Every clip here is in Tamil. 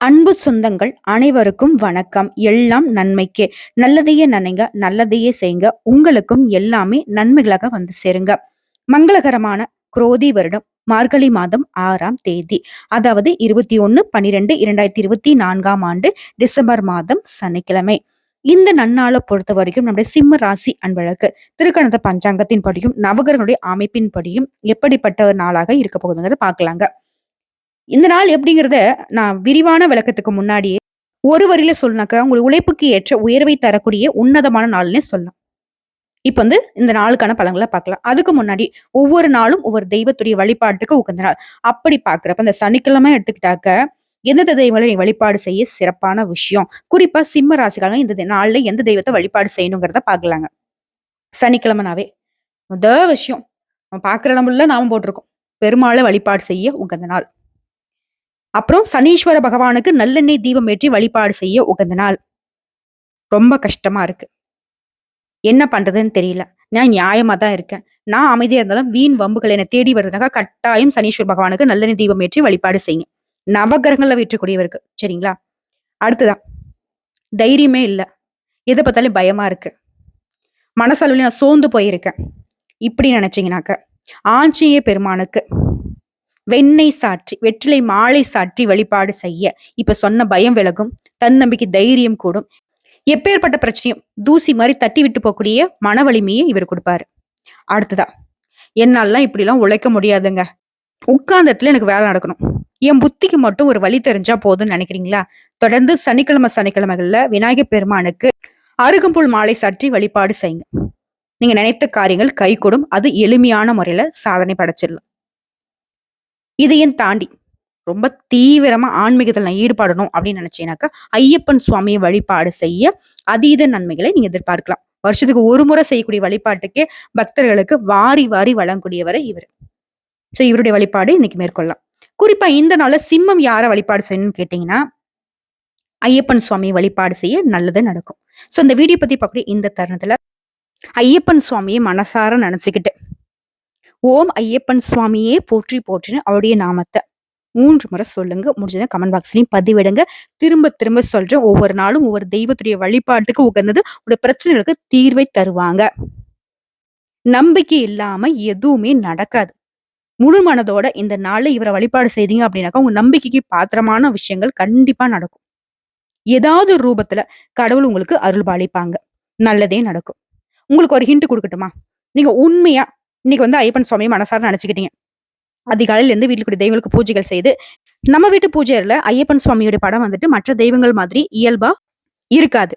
அன்பு சொந்தங்கள் அனைவருக்கும் வணக்கம். எல்லாம் நன்மைக்கே. நல்லதையே நினைங்க நல்லதையே செய்யுங்க. உங்களுக்கும் எல்லாமே நன்மைகளாக வந்து சேருங்க. மங்களகரமான குரோதி வருடம் மார்கழி மாதம் ஆறாம் தேதி. அதாவது இருபத்தி ஒன்னு பன்னிரெண்டு இரண்டாயிரத்தி இருபத்தி நான்காம் ஆண்டு டிசம்பர் மாதம் சனிக்கிழமை. இந்த நன்னாளை பொறுத்த வரைக்கும் நம்முடைய சிம்ம ராசி அன்பழகு திருக்கணத பஞ்சாங்கத்தின் படியும் நவகரனுடைய அமைப்பின் படியும் எப்படிப்பட்ட நாளாக இருக்க போகுதுங்கிறத பார்க்கலாங்க. இந்த நாள் எப்படிங்கிறத நான் விரிவான விளக்கத்துக்கு முன்னாடியே ஒரு வரியில சொன்னாக்கா உங்கள் உழைப்புக்கு ஏற்ற உயர்வை தரக்கூடிய உன்னதமான நாள்னே சொல்லலாம். இப்போ வந்து இந்த நாளுக்கான பலன்களை பார்க்கலாம். அதுக்கு முன்னாடி ஒவ்வொரு நாளும் ஒவ்வொரு தெய்வத்துடைய வழிபாட்டுக்கு உகந்த நாள். அப்படி பார்க்குறப்ப இந்த சனிக்கிழமை எடுத்துக்கிட்டாக்க எந்தெந்த தெய்வங்களை நீ வழிபாடு செய்ய சிறப்பான விஷயம்? குறிப்பா சிம்ம ராசிக்காரங்க இந்த நாள்ல எந்த தெய்வத்தை வழிபாடு செய்யணுங்கிறத பார்க்கலாங்க. சனிக்கிழமைனாவே முத விஷயம் நம்ம பார்க்குற நம்மள நாம போட்டிருக்கோம். பெருமாளை வழிபாடு செய்ய உகந்த நாள். அப்புறம் சனீஸ்வர பகவானுக்கு நல்லெண்ணெய் தீபம் ஏற்றி வழிபாடு செய்ய உகந்த நாள். ரொம்ப கஷ்டமா இருக்கு. என்ன பண்றதுன்னு தெரியல. நான் நியாயமா தான் இருக்கேன். நான் அமைதியா இருந்தாலும் வீண் வம்புகள் என்னை தேடி வருதுனாக்கா கட்டாயம் சனீஸ்வர பகவானுக்கு நல்லெண்ணெய் தீபம் ஏற்றி வழிபாடு செய்யுங்க. நவகிரகங்கள்ல வீற்றக்கூடியவருக்கு சரிங்களா? அடுத்துதான். தைரியமே இல்லை. எதை பார்த்தாலும் பயமா இருக்கு. மனசளவில் நான் சோர்ந்து போயிருக்கேன். இப்படி நினைச்சிங்கனாக்க ஆஞ்சநேய பெருமானுக்கு வெண்ணெய் சாற்றி வெற்றிலை மாலை சாற்றி வழிபாடு செய்ய. இப்ப சொன்ன பயம் விலகும் தன்னம்பிக்கை தைரியம் கூடும். எப்பேற்பட்ட பிரச்சனையும் தூசி மாதிரி தட்டி விட்டு போகக்கூடிய மன வலிமையை இவர் கொடுப்பாரு. அடுத்ததா என்னாலாம் இப்படிலாம் உழைக்க முடியாதுங்க. உட்கார்ந்தத்துல எனக்கு வேலை நடக்கணும். என் புத்திக்கு மட்டும் ஒரு வழி தெரிஞ்சா போதும்னு நினைக்கிறீங்களா? தொடர்ந்து சனிக்கிழமை சனிக்கிழமைகள்ல விநாயகர் பெருமானுக்கு அருகம்புல் மாலை சாற்றி வழிபாடு செய்யுங்க. நீங்க நினைத்த காரியங்கள் கைகூடும். அது எளிமையான முறையில சாதனை படைச்சிடலாம். இதையும் தாண்டி ரொம்ப தீவிரமா ஆன்மீகத்தில் நான் ஈடுபடணும் அப்படின்னு நினைச்சேனாக்கா ஐயப்பன் சுவாமியை வழிபாடு செய்ய அதீத நன்மைகளை நீங்க எதிர்பார்க்கலாம். வருஷத்துக்கு ஒரு முறை செய்யக்கூடிய வழிபாட்டுக்கே பக்தர்களுக்கு வாரி வாரி வழங்கக்கூடியவரை இவர். சோ இவருடைய வழிபாடு இன்னைக்கு மேற்கொள்ளலாம். குறிப்பா இந்த நாள்ல சிம்மம் யார வழிபாடு செய்யணும்னு கேட்டீங்கன்னா ஐயப்பன் சுவாமி வழிபாடு செய்ய நல்லது நடக்கும். சோ இந்த வீடியோ பத்தி பார்க்கக்கூடிய இந்த தருணத்துல ஐயப்பன் சுவாமியை மனசார நினைச்சுக்கிட்டு ஓம் ஐயப்பன் சுவாமியே போற்றி போற்றின்னு அவருடைய நாமத்தை. மூன்று முறை சொல்லுங்க முடிஞ்சதை கமெண்ட் பாக்ஸ்லயும் பதிவிடுங்க. திரும்ப திரும்ப சொல்றேன். ஒவ்வொரு நாளும் ஒவ்வொரு தெய்வத்துடைய வழிபாட்டுக்கு உகந்தது உடைய பிரச்சனைகளுக்கு தீர்வை தருவாங்க. நம்பிக்கை இல்லாம எதுவுமே நடக்காது. முழு மனதோட இந்த நாள்ல இவரை வழிபாடு செய்தீங்க அப்படின்னாக்கா உங்க நம்பிக்கைக்கு பாத்திரமான விஷயங்கள் கண்டிப்பா நடக்கும். ஏதாவது ஒரு ரூபத்துல கடவுள் உங்களுக்கு அருள் பாலிப்பாங்க. நல்லதே நடக்கும். உங்களுக்கு ஒரு ஹிண்ட் கொடுக்கட்டுமா? நீங்க உண்மையா இன்னைக்கு வந்து ஐயப்பன் சுவாமி மனசார நினச்சிக்கிட்டீங்க. அதிகாலையில இருந்து தெய்வங்களுக்கு பூஜைகள் செய்து நம்ம வீட்டு பூஜையில ஐயப்பன் சுவாமியோட படம் வந்துட்டு மற்ற தெய்வங்கள் மாதிரி இயல்பா இருக்காது.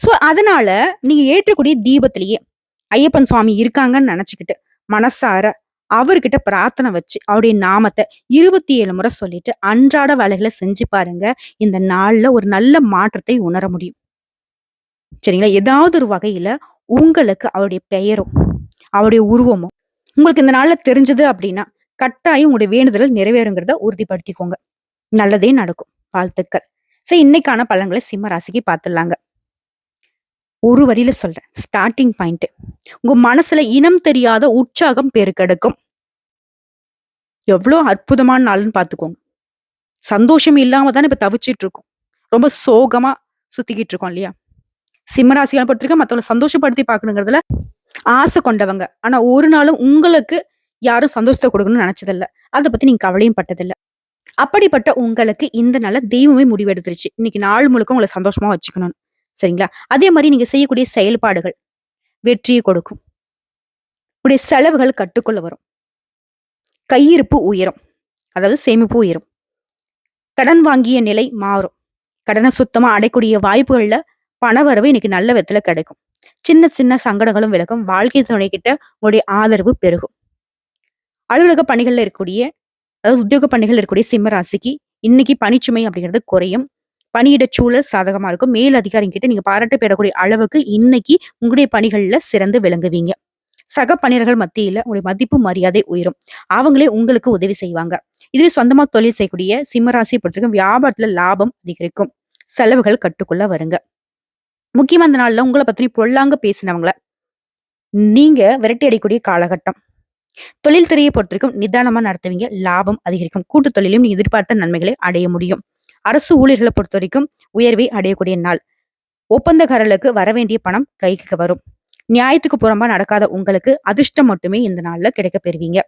ஸோ அதனால நீங்க ஏற்றக்கூடிய தீபத்திலேயே ஐயப்பன் சுவாமி இருக்காங்கன்னு நினைச்சுக்கிட்டு மனசார அவர்கிட்ட பிரார்த்தனை வச்சு அவருடைய நாமத்தை இருபத்தி ஏழு முறை சொல்லிட்டு அன்றாட வேலைகளை செஞ்சு பாருங்க. இந்த நாள்ல ஒரு நல்ல மாற்றத்தை உணர முடியும். சரிங்களா? ஏதாவது ஒரு வகையில உங்களுக்கு அவருடைய பெயரும் அவருடைய உருவமும். உங்களுக்கு இந்த நாள்ல தெரிஞ்சது அப்படின்னா கட்டாயம் உங்களுடைய வேண்டுதல் நிறைவேறுங்கிறத உறுதிப்படுத்திக்கோங்க. நல்லதே நடக்கும். வாழ்த்துக்கள். சரி இன்னைக்கான பலன்களை சிம்ம ராசிக்கு பார்த்துடலாங்க. ஒரு வரியில சொல்றேன். ஸ்டார்டிங் பாயிண்ட் உங்க மனசுல இனம் தெரியாத உற்சாகம் பெருக்கெடுக்கும் எவ்வளவு அற்புதமான நாள்னு பாத்துக்கோங்க சந்தோஷம் இல்லாம தானே இப்ப தவிச்சிட்டு இருக்கோம். ரொம்ப சோகமா சுத்திக்கிட்டு இருக்கோம் இல்லையா? சிம்மராசிகளை பொறுத்திருக்க மத்தவங்களை சந்தோஷப்படுத்தி பாக்கணுங்கிறதுல ஆசை கொண்டவங்க. ஆனா ஒரு நாளும் உங்களுக்கு யாரும் சந்தோஷத்தை கொடுக்கணும்னு நினைச்சதில்ல. அதை பத்தி நீங்க கவலையும் பட்டதில்ல. அப்படிப்பட்ட உங்களுக்கு இந்த நாள தெய்வமே முடிவெடுத்துருச்சு. இன்னைக்கு நாள் முழுக்க உங்களை சந்தோஷமா வச்சுக்கணும் சரிங்களா? அதே மாதிரி நீங்க செய்யக்கூடிய செயல்பாடுகள் வெற்றியை கொடுக்கும். உடைய செலவுகள் கட்டுக்குள்ள வரும். கையிருப்பு உயரும். அதாவது சேமிப்பு உயரும். கடன் வாங்கிய நிலை மாறும். கடனை சுத்தமா அடைக்கூடிய வாய்ப்புகள்ல பணவரவு இன்னைக்கு நல்ல விதத்துல கிடைக்கும். சின்ன சின்ன சங்கடங்களும் விலகும். வாழ்க்கை துணை கிட்ட உங்களுடைய ஆதரவு பெருகும். அலுவலக பணிகள்ல இருக்கக்கூடிய அதாவது உத்தியோக பணிகள் இருக்கக்கூடிய சிம்ம ராசிக்கு இன்னைக்கு பணிச்சுமை அப்படிங்கிறது குறையும். பணியிட சூழல் சாதகமா இருக்கும். மேல் அதிகாரிங்க கிட்ட நீங்க பாராட்டு பெறக்கூடிய அளவுக்கு இன்னைக்கு உங்களுடைய பணிகள்ல சிறந்து விளங்குவீங்க. சக பணியர்கள் மத்தியில உங்களுடைய மதிப்பு மரியாதை உயரும். அவங்களே உங்களுக்கு உதவி செய்வாங்க. இதுவே சொந்தமா தொழில் செய்யக்கூடிய சிம்மராசியை பொறுத்திருக்கும் வியாபாரத்துல லாபம் அதிகரிக்கும். செலவுகள் கட்டுக்குள்ள வருங்க. முக்கியமா அந்த நாள்ல உங்களை பத்தி பொல்லாங்க பேசினவங்கள. நீங்க விரட்டி அடிக்கூடிய காலகட்டம். தொழில் துறையை பொறுத்திருக்கும் நிதானமா நடத்துவீங்க. லாபம் அதிகரிக்கும். கூட்டு தொழிலும் நீ எதிர்பார்த்த நன்மைகளை அடைய முடியும். அரசு ஊழியர்களை பொறுத்த வரைக்கும் உயர்வை அடையக்கூடிய நாள். ஒப்பந்தக்காரர்களுக்கு வர வேண்டிய பணம் கைக்கு வரும். நியாயத்துக்கு புறம்பா நடக்காத உங்களுக்கு அதிர்ஷ்டம் மட்டுமே இந்த நாள்ல கிடைக்க பெறுவீங்க.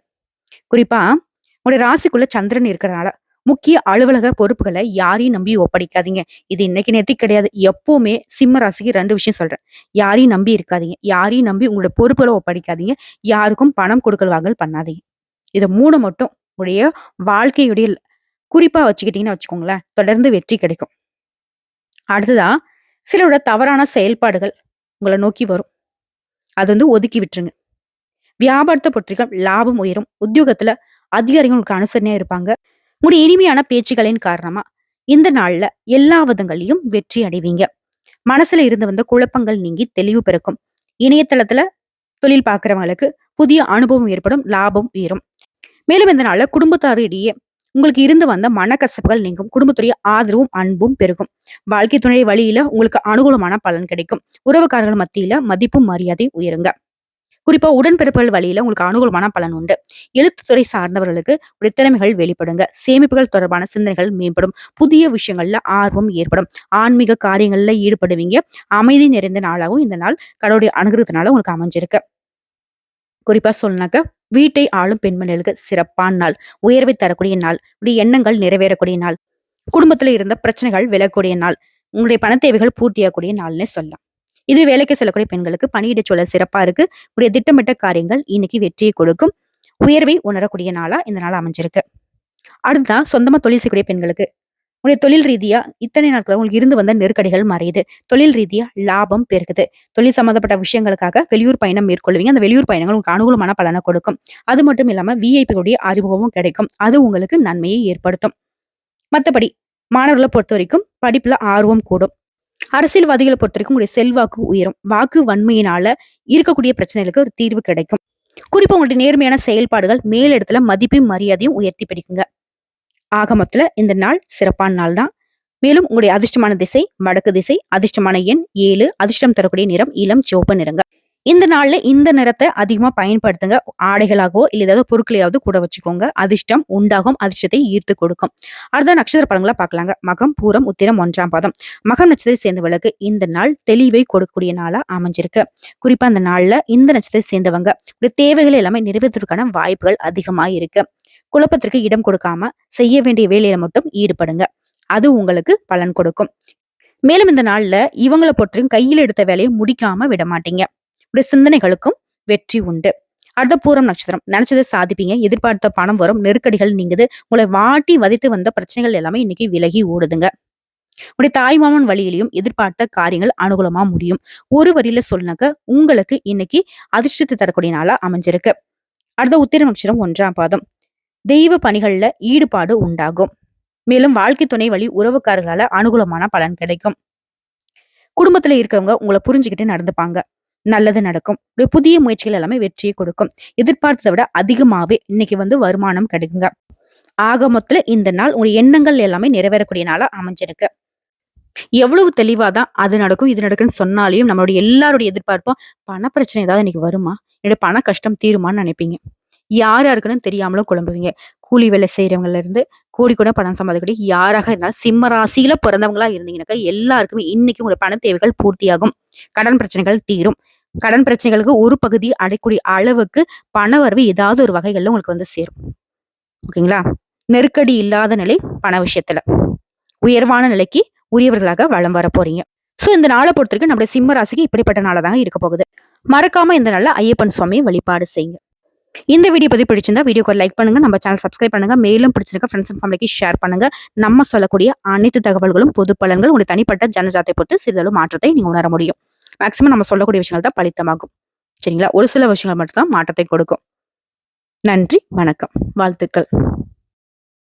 குறிப்பா உங்களுடைய ராசிக்குள்ள சந்திரன் இருக்கிறனால முக்கிய அலுவலக பொறுப்புகளை யாரையும் நம்பி ஒப்படைக்காதீங்க. இது இன்னைக்கு நேத்தி கிடையாது. எப்பவுமே சிம்ம ராசிக்கு ரெண்டு விஷயம் சொல்றேன். யாரையும் நம்பி இருக்காதீங்க. யாரையும் நம்பி உங்களோட பொறுப்புகளை ஒப்படைக்காதீங்க. யாருக்கும் பணம் கொடுக்கல் வாங்கல் பண்ணாதீங்க. இதை மூணு மட்டும் உடைய வாழ்க்கையுடைய குறிப்பா வச்சுக்கிட்டீங்கன்னு வச்சுக்கோங்களேன். தொடர்ந்து வெற்றி கிடைக்கும். அடுத்ததா சிலரோட தவறான செயல்பாடுகள் உங்களை நோக்கி வரும். அது வந்து ஒதுக்கி விட்டுருங்க. வியாபாரத்தை பொறுத்திருக்க லாபம் உயரும். உத்தியோகத்துல அதிகாரிகள் உங்களுக்கு அனுசரணையா இருப்பாங்க. உங்களுடைய இனிமையான பேச்சுகளின் காரணமா? இந்த நாள்ல எல்லா விதங்களையும் வெற்றி அடைவீங்க. மனசுல இருந்து வந்த குழப்பங்கள் நீங்கி தெளிவு பிறக்கும். இணையதளத்துல தொழில் பார்க்குறவங்களுக்கு புதிய அனுபவம் ஏற்படும் லாபம் உயரும் மேலும் இந்த நாள்ல குடும்பத்தாரிடையே உங்களுக்கு இருந்து வந்த மனக்கசப்புகள் நீங்கும். குடும்பத்துடைய ஆதரவும் அன்பும் பெருகும். வாழ்க்கை துணை வழியில உங்களுக்கு அனுகூலமான பலன் கிடைக்கும். உறவுக்காரர்கள் மத்தியில மதிப்பும் மரியாதை உயருங்க. குறிப்பா உடன்பிறப்புகள் வழியில உங்களுக்கு அனுகூலமான பலன் உண்டு. எழுத்துத்துறை சார்ந்தவர்களுக்கு உடைய திறமைகள் வெளிப்படுங்க. சேமிப்புகள் தொடர்பான சிந்தனைகள் மேம்படும். புதிய விஷயங்கள்ல ஆர்வம் ஏற்படும். ஆன்மீக காரியங்கள்ல ஈடுபடுவீங்க. அமைதி நிறைந்த நாளாகவும் இந்த நாள் கடவுளுடைய அனுகிரகத்தினால உங்களுக்கு அமைஞ்சிருக்கு. குறிப்பா சொல்லனாக்க வீட்டை ஆளும் பெண்மணிகளுக்கு சிறப்பான நாள். உயர்வை தரக்கூடிய நாள். உடைய எண்ணங்கள் நிறைவேறக்கூடிய நாள். குடும்பத்துல இருந்த பிரச்சனைகள் விலகக்கூடிய நாள். உங்களுடைய பண தேவைகள் பூர்த்தியாகக்கூடிய நாள்னே சொல்லலாம். இது வேலைக்கு செல்லக்கூடிய பெண்களுக்கு பணியிட சூழல் சிறப்பா இருக்கு. உடைய திட்டமிட்ட காரியங்கள் இன்னைக்கு வெற்றியை கொடுக்கும். உயர்வை உணரக்கூடிய நாளா இந்த நாள் அமைஞ்சிருக்கு. அடுத்ததான் சொந்தமா தொழில் செய்யக்கூடிய பெண்களுக்கு. உடைய தொழில் ரீதியா இத்தனை நாட்கள் உங்களுக்கு இருந்து வந்த நெருக்கடிகள் மறையுது. தொழில் ரீதியா லாபம் பெருகுது. தொழில் சம்பந்தப்பட்ட விஷயங்களுக்காக வெளியூர் பயணம் மேற்கொள்வீங்க. அந்த வெளியூர் பயணங்கள் உங்களுக்கு அனுகூலமான பலனை கொடுக்கும். அது மட்டும் இல்லாம விஐபிகளுடைய அறிமுகமும் கிடைக்கும். அது உங்களுக்கு நன்மையை ஏற்படுத்தும். மற்றபடி மாணவர்களை பொறுத்த வரைக்கும் படிப்புல ஆர்வம் கூடும். அரசியல்வாதிகளை பொறுத்த வரைக்கும் உங்களுடைய செல்வாக்கு உயரும். வாக்கு வன்மையினால இருக்கக்கூடிய பிரச்சனைகளுக்கு ஒரு தீர்வு கிடைக்கும். குறிப்பா உங்களுடைய நேர்மையான செயல்பாடுகள் மேலிடத்துல மதிப்பையும் மரியாதையும் உயர்த்தி பிடிக்குங்க. ஆக மொத்தத்துல இந்த நாள் சிறப்பான நாள் தான். மேலும் உங்களுடைய அதிர்ஷ்டமான திசை வடக்கு திசை அதிர்ஷ்டமான எண் ஏழு அதிர்ஷ்டம் தரக்கூடிய நிறம் இளம் சிவப்பு நிறங்க. இந்த நாள்ல இந்த நிறத்தை அதிகமா பயன்படுத்துங்க. ஆடைகளாகவோ இல்ல ஏதாவது பொருட்களையாவது கூட வச்சுக்கோங்க. அதிர்ஷ்டம் உண்டாகும் அதிர்ஷ்டத்தை ஈர்த்து கொடுக்கும். அடுத்த நட்சத்திர படங்களை பார்க்கலாங்க. மகம் பூரம் உத்திரம் ஒன்றாம் பாதம். மகம் நட்சத்திரத்தை சேர்ந்தவர்களுக்கு இந்த நாள் தெளிவை கொடுக்கக்கூடிய நாளா அமைஞ்சிருக்கு. குறிப்பா அந்த நாள்ல இந்த நட்சத்திரத்தை சேர்ந்தவங்க தேவைகள் எல்லாமே நிறைவேற்றுவதற்கான வாய்ப்புகள் அதிகமா இருக்கு. குழப்பத்திற்கு இடம் கொடுக்காம செய்ய வேண்டிய வேலையில மட்டும் ஈடுபடுங்க. அது உங்களுக்கு பலன் கொடுக்கும். மேலும் இந்த நாள்ல இவங்களை பொற்றையும் கையில் எடுத்த வேலையை முடிக்காம விட மாட்டீங்க உடைய சிந்தனைகளுக்கும் வெற்றி உண்டு. அடுத்த பூரம் நட்சத்திரம். நினைச்சதை சாதிப்பீங்க. எதிர்பார்த்த பணம் வரும். நெருக்கடிகள் நீங்குது. உங்களை வாட்டி வதைத்து வந்த பிரச்சனைகள் எல்லாமே இன்னைக்கு விலகி ஓடுதுங்க. உடைய தாய்மாமன் வழியிலையும் எதிர்பார்த்த காரியங்கள் அனுகூலமா முடியும். ஒரு வரியில சொல்லுனாக்க உங்களுக்கு இன்னைக்கு அதிர்ஷ்டத்தை தரக்கூடிய நாளா அமைஞ்சிருக்கு. அடுத்த உத்திர நட்சத்திரம் ஒன்றாம் பாதம். தெய்வ பணிகள்ல ஈடுபாடு உண்டாகும். மேலும் வாழ்க்கை துணை வழி உறவுக்காரர்களால அனுகூலமான பலன் கிடைக்கும். குடும்பத்துல இருக்கிறவங்க உங்களை புரிஞ்சுக்கிட்டு நடந்துப்பாங்க. நல்லது நடக்கும். புதிய முயற்சிகள் எல்லாமே வெற்றியை கொடுக்கும். எதிர்பார்த்ததை விட அதிகமாவே இன்னைக்கு வந்து வருமானம் கிடைக்குங்க. ஆக மொத்தத்துல இந்த நாள் உங்க எண்ணங்கள் எல்லாமே நிறைவேறக்கூடிய நாளா அமைஞ்சிருக்கு. எவ்வளவு தெளிவாதான் அது நடக்கும் இது நடக்கும்னு சொன்னாலையும் நம்மளுடைய எல்லாருடைய எதிர்பார்ப்பும் பண பிரச்சனை ஏதாவது இன்னைக்கு வருமா? என்னுடைய பண கஷ்டம் தீருமான்னு நினைப்பீங்க. யார் யாருக்குன்னு தெரியாமலும் குழம்புவீங்க. கூலி வேலை செய்யறவங்கல இருந்து கோடி கூட பணம் சம்பாதிக்கக்கூடிய யாராக இருந்தாலும் சிம்ம ராசியில பிறந்தவங்களா இருந்தீங்கன்னாக்கா எல்லாருக்குமே இன்னைக்கு உங்களுடைய பண தேவைகள் பூர்த்தியாகும். கடன் பிரச்சனைகள் தீரும். கடன் பிரச்சனைகளுக்கு ஒரு பகுதி அடைக்கூடிய அளவுக்கு பணவரவு ஏதாவது ஒரு வகைகள்ல உங்களுக்கு வந்து சேரும். ஓகேங்களா? நெருக்கடி இல்லாத நிலை பண விஷயத்துல. உயர்வான நிலைக்கு உரியவர்களாக வளம் வர போறீங்க. சோ இந்த நாளை பொறுத்த வரைக்கும் நம்முடைய சிம்ம ராசிக்கு இப்படிப்பட்ட நாளாக தாங்க இருக்க போகுது. மறக்காம இந்த நாளில் ஐயப்பன் சுவாமியை வழிபாடு செய்யுங்க. இந்த வீடியோ பத்தி பிடிச்சிருந்தா வீடியோக்கு லைக் பண்ணுங்க. நம்ம சேனல் சப்ஸ்கிரைப் பண்ணுங்க. மேலும் பிடிச்சிருக்க ஃப்ரெண்ட்ஸ் அண்ட் ஃபேமிலிக்கு ஷேர் பண்ணுங்க. நம்ம சொல்லக்கூடிய அனைத்து தகவல்களும் பொது பலன்கள் உங்களுடைய தனிப்பட்ட ஜனஜாத்தை பொறுத்து சிறிதளவு மாற்றத்தை நீங்க உணர முடியும். மேக்சிமம் நம்ம சொல்லக்கூடிய விஷயங்கள் தான் பலித்தமாகும். சரிங்களா? ஒரு சில விஷயங்கள் மட்டும்தான் மாற்றத்தை கொடுக்கும். நன்றி வணக்கம். வாழ்த்துக்கள்.